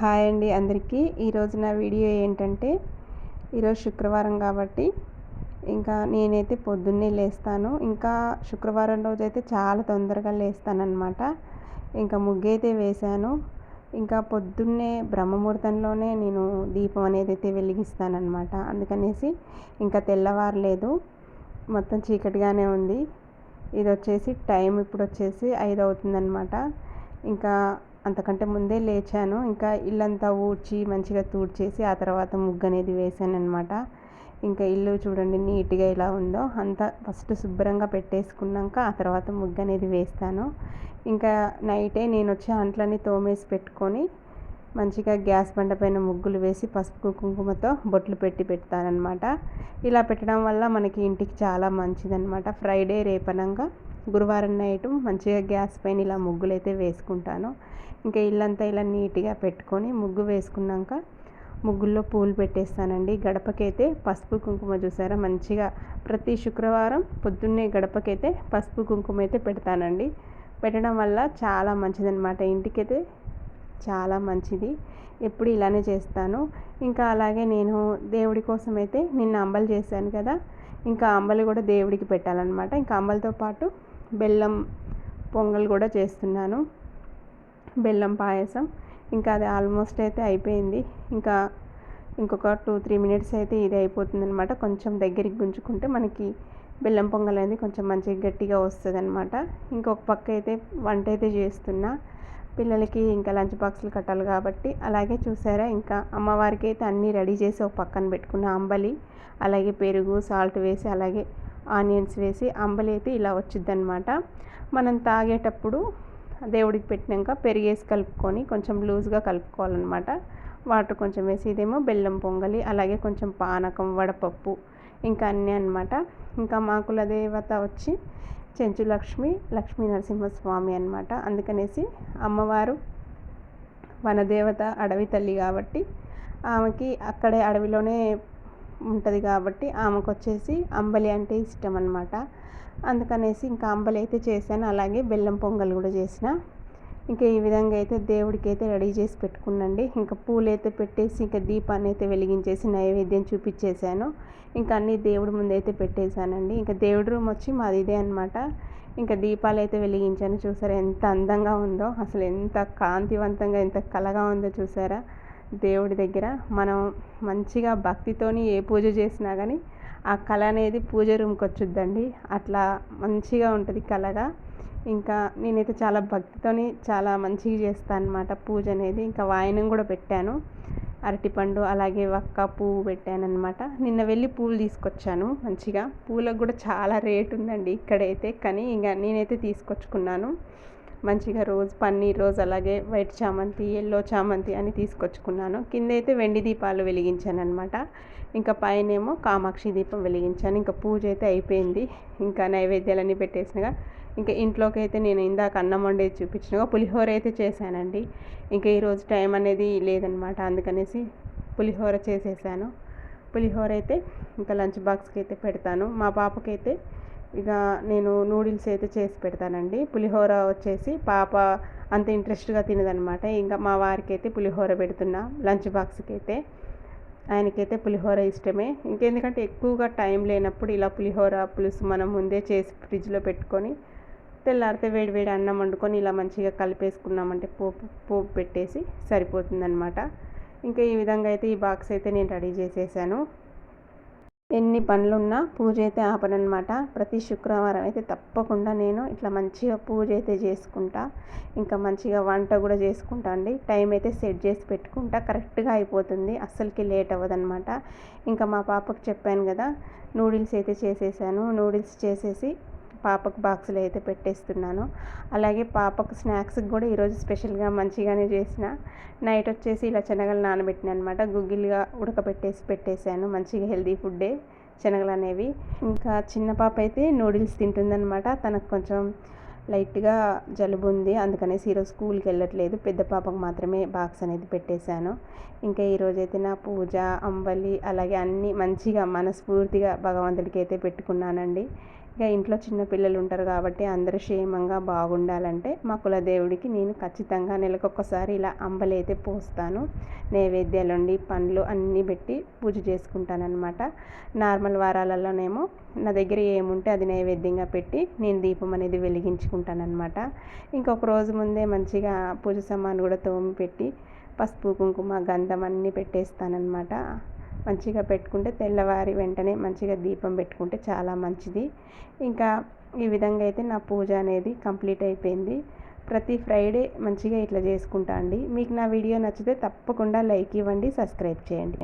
Hi అండి అందరికీ. ఈరోజు నా వీడియో ఏంటంటే ఈరోజు శుక్రవారం కాబట్టి ఇంకా నేనైతే పొద్దున్నే లేస్తాను. ఇంకా శుక్రవారం రోజు అయితే చాలా తొందరగా లేస్తానమాట ఇంకా ముగ్గైతే వేశాను. ఇంకా పొద్దున్నే బ్రహ్మముహూర్తంలోనే నేను దీపం అనేది అయితే వెలిగిస్తానమాట అందుకనేసి ఇంకా తెల్లవారలేదు. మొత్తం చీకటిగానే ఉంది. ఇది వచ్చేసి టైం ఇప్పుడు వచ్చేసి ఐదు అవుతుందన్నమాట ఇంకా అంతకంటే ముందే లేచాను. ఇంకా ఇల్లంతా ఊడ్చి మంచిగా తూడ్చేసి ఆ తర్వాత ముగ్గు అనేది వేసాను అనమాట ఇంకా ఇల్లు చూడండి నీట్గా ఎలా ఉందో. అంతా ఫస్ట్ శుభ్రంగా పెట్టేసుకున్నాక ఆ తర్వాత ముగ్గు అనేది వేస్తాను. ఇంకా నైటే నేను వచ్చి అంట్లని తోమేసి పెట్టుకొని మంచిగా గ్యాస్ బండ పైన ముగ్గులు వేసి పసుపు కుంకుమతో బొట్లు పెట్టి పెడతానమాట ఇలా పెట్టడం వల్ల మనకి ఇంటికి చాలా మంచిదనమాట ఫ్రైడే రేపనంగా గురువారం నైట్ మంచిగా గ్యాస్ పైన ఇలా ముగ్గులు అయితే వేసుకుంటాను. ఇంకా ఇల్లంతా ఇలా నీట్గా పెట్టుకొని ముగ్గు వేసుకున్నాక ముగ్గుల్లో పూలు పెట్టేస్తానండి. గడపకైతే పసుపు కుంకుమ చూసారా? మంచిగా ప్రతి శుక్రవారం పొద్దున్నే గడపకైతే పసుపు కుంకుమ అయితే పెడతానండి. పెట్టడం వల్ల చాలా మంచిదనమాట ఇంటికైతే చాలా మంచిది. ఎప్పుడు ఇలానే చేస్తాను. ఇంకా అలాగే నేను దేవుడి కోసం అయితే నిన్న అంబలు చేశాను కదా ఇంకా అంబలి కూడా దేవుడికి పెట్టాలన్నమాట. ఇంకా అంబలతో పాటు బెల్లం పొంగల్ కూడా చేస్తున్నాను. బెల్లం పాయసం. ఇంకా అది ఆల్మోస్ట్ అయితే అయిపోయింది. ఇంకా ఇంకొక టూ త్రీ మినిట్స్ అయితే ఇది అయిపోతుంది అనమాట కొంచెం దగ్గరికి గుంజుకుంటే మనకి బెల్లం పొంగల్ అనేది కొంచెం మంచిగా గట్టిగా వస్తుంది అనమాట ఇంకొక పక్క అయితే వంట అయితే చేస్తున్నా. పిల్లలకి ఇంకా లంచ్ బాక్సులు కట్టాలి కాబట్టి అలాగే చూసారా ఇంకా అమ్మవారికి అయితే అన్నీ రెడీ చేసి ఒక పక్కన పెట్టుకున్న అంబలి అలాగే పెరుగు సాల్ట్ వేసి అలాగే ఆనియన్స్ వేసి అంబలి అయితే ఇలా వచ్చింది అనమాట మనం తాగేటప్పుడు దేవుడికి పెట్టినాక పెరిగేసి కలుపుకొని కొంచెం లూజ్గా కలుపుకోవాలన్నమాట. వాటర్ కొంచెం వేసి ఇదేమో బెల్లం పొంగలి అలాగే కొంచెం పానకం వడపప్పు ఇంకా అన్నీ అనమాట ఇంకా మా కులదేవత వచ్చి చెంచు లక్ష్మి లక్ష్మీ నరసింహస్వామి అనమాట అందుకనేసి అమ్మవారు వనదేవత అడవి తల్లి కాబట్టి ఆమెకి అక్కడే అడవిలోనే ఉంటుంది కాబట్టి ఆమెకు వచ్చేసి అంబలి అంటే ఇష్టం అనమాట అందుకనేసి ఇంకా అంబలి అయితే చేశాను. అలాగే బెల్లం పొంగల్ కూడా చేసిన. ఇంకా ఈ విధంగా అయితే దేవుడికి అయితే రెడీ చేసి పెట్టుకున్నండి. ఇంకా పూలు అయితే పెట్టేసి ఇంకా దీపాన్ని అయితే వెలిగించేసి నైవేద్యం చూపించేశాను. ఇంకా అన్నీ దేవుడి ముందు అయితే పెట్టేశానండి. ఇంకా దేవుడి రూమ్ వచ్చి మాది ఇదే అనమాట ఇంకా దీపాలు అయితే వెలిగించాను. చూసారా ఎంత అందంగా ఉందో. అసలు ఎంత కాంతివంతంగా ఎంత కలగా ఉందో చూసారా. దేవుడి దగ్గర మనం మంచిగా భక్తితోని ఏ పూజ చేసినా కానీ ఆ కళ అనేది పూజ రూమ్కి వచ్చుద్దండి. అట్లా మంచిగా ఉంటుంది కళగా. ఇంకా నేనైతే చాలా భక్తితోని చాలా మంచిగా చేస్తాను అనమాట పూజ అనేది. ఇంకా వాయనం కూడా పెట్టాను. అరటిపండు అలాగే వక్క పువ్వు పెట్టాను అనమాట నిన్న వెళ్ళి పూలు తీసుకొచ్చాను మంచిగా. పూలకు కూడా చాలా రేట్ ఉందండి ఇక్కడైతే. కానీ ఇంకా నేనైతే తీసుకొచ్చుకున్నాను. మంచిగా రోజు పన్నీర్ రోజ్ అలాగే వైట్ చామంతి ఎల్లో చామంతి అని తీసుకొచ్చుకున్నాను. కింద అయితే వెండి దీపాలు వెలిగించాను అనమాట ఇంకా పైనేమో కామాక్షి దీపం వెలిగించాను. ఇంకా పూజ అయితే అయిపోయింది. ఇంకా నైవేద్యాలన్నీ పెట్టేసినగా ఇంకా ఇంట్లోకి అయితే నేను ఇందాక అన్నం వండేది చూపించినగా పులిహోర అయితే చేశానండి. ఇంకా ఈరోజు టైం అనేది లేదనమాట అందుకనేసి పులిహోర చేసేసాను. పులిహోర అయితే ఇంకా లంచ్ బాక్స్కి అయితే పెడతాను. మా పాపకైతే ఇక నేను నూడిల్స్ అయితే చేసి పెడతానండి. పులిహోర వచ్చేసి పాప అంత ఇంట్రెస్ట్గా తినదనమాట. ఇంకా మా వారికి అయితే పులిహోర పెడుతున్నా లంచ్ బాక్స్కి అయితే ఆయనకైతే పులిహోర ఇష్టమే. ఇంకెందుకంటే ఎక్కువగా టైం లేనప్పుడు ఇలా పులిహోర పులుసు మనం ముందే చేసి ఫ్రిడ్జ్లో పెట్టుకొని తెల్లారితే వేడివేడి అన్నం వండుకొని ఇలా మంచిగా కలిపేసుకున్నామంటే పోపు పోపు పెట్టేసి సరిపోతుందన్నమాట. ఇంకా ఈ విధంగా అయితే ఈ బాక్స్ అయితే నేను రెడీ చేసేసాను. ఎన్ని పనులున్నా పూజ అయితే ఆపనమాట ప్రతి శుక్రవారం అయితే తప్పకుండా నేను ఇట్లా మంచిగా పూజ అయితే చేసుకుంటా. ఇంకా మంచిగా వంట కూడా చేసుకుంటా అండి. టైం అయితే సెట్ చేసి పెట్టుకుంటా. కరెక్ట్గా అయిపోతుంది. అస్సలకి లేట్ అవ్వదనమాట ఇంకా మా పాపకు చెప్పాను కదా నూడిల్స్ అయితే చేసేసాను. నూడిల్స్ చేసేసి పాపకు బాక్సులు అయితే పెట్టేస్తున్నాను. అలాగే పాపకు స్నాక్స్కి కూడా ఈరోజు స్పెషల్గా మంచిగానే చేసిన. నైట్ వచ్చేసి ఇలా శనగలు నానబెట్టిన అనమాట గుగ్గిలుగా ఉడకబెట్టేసి పెట్టేశాను. మంచిగా హెల్దీ ఫుడ్డే శనగలు అనేవి. ఇంకా చిన్న పాప అయితే నూడిల్స్ తింటుందనమాట. తనకు కొంచెం లైట్గా జలుబు ఉంది. అందుకనేసి ఈరోజు స్కూల్కి వెళ్ళట్లేదు. పెద్ద పాపకు మాత్రమే బాక్స్ అనేది పెట్టేశాను. ఇంకా ఈరోజైతే నా పూజ అంబలి అలాగే అన్నీ మంచిగా మనస్ఫూర్తిగా భగవంతుడికి అయితే పెట్టుకున్నానండి. ఇక ఇంట్లో చిన్న పిల్లలు ఉంటారు కాబట్టి అందరూ క్షేమంగా బాగుండాలంటే మా కులదేవుడికి నేను ఖచ్చితంగా నెలకొకసారి ఇలా అంబలైతే పోస్తాను. నైవేద్యాలుండి పండ్లు అన్నీ పెట్టి పూజ చేసుకుంటానన్నమాట. నార్మల్ వారాలలోనేమో నా దగ్గర ఏముంటే అది నైవేద్యంగా పెట్టి నేను దీపం అనేది వెలిగించుకుంటానమాట ఇంకొక రోజు ముందే మంచిగా పూజ సామాను కూడా తోమి పెట్టి పసుపు కుంకుమ గంధం అన్నీ పెట్టేస్తానన్నమాట. మంచిగా పెట్టుకుంటే తెల్లవారి వెంటనే మంచిగా దీపం పెట్టుకుంటే చాలా మంచిది. ఇంకా ఈ విధంగా అయితే నా పూజ అనేది కంప్లీట్ అయిపోయింది. ప్రతి ఫ్రైడే మంచిగా ఇట్లా చేసుకుంటా అండి. మీకు నా వీడియో నచ్చితే తప్పకుండా లైక్ ఇవ్వండి సబ్స్క్రైబ్ చేయండి.